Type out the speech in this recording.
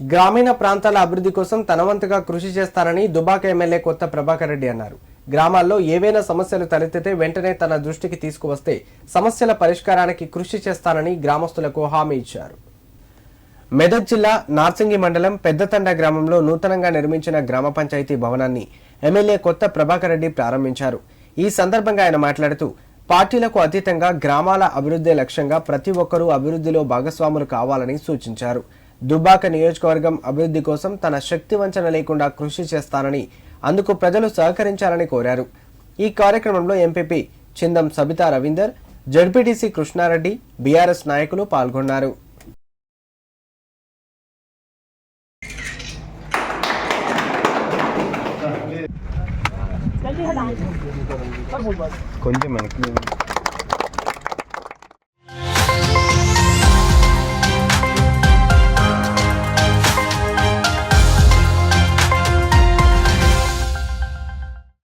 గ్రామీణ ప్రాంతాల అభివృద్ధి కోసం తనవంతుగా కృషి చేస్తానని దుబాక ఎమ్మెల్యే కొత్త ప్రభాకర్ రెడ్డి అన్నారు. గ్రామాల్లో ఏవైనా సమస్యలు తలెత్తితే వెంటనే తన దృష్టికి తీసుకువస్తే సమస్యల పరిష్కారానికి కృషి చేస్తానని గ్రామస్తులకు హామీ ఇచ్చారు. మెదక్ జిల్లా నార్సింగి మండలం పెద్దతండ గ్రామంలో నూతనంగా నిర్మించిన గ్రామ పంచాయతీ భవనాన్ని ఎమ్మెల్యే కొత్త ప్రభాకర్ రెడ్డి ప్రారంభించారు. ఈ సందర్భంగా ఆయన మాట్లాడుతూ పార్టీలకు అతీతంగా గ్రామాల అభివృద్ధి లక్ష్యంగా ప్రతి ఒక్కరూ అభివృద్ధిలో భాగస్వాములు కావాలని సూచించారు. దుబ్బాక నియోజకవర్గం అభివృద్ధి కోసం తన శక్తి వంచన లేకుండా కృషి చేస్తానని అందుకు ప్రజలు సహకరించాలని కోరారు. ఈ కార్యక్రమంలో MPP Chindam Sabitha Ravinder ZPTC Krishna Reddy BRS నాయకులు పాల్గొన్నారు. కొంచెం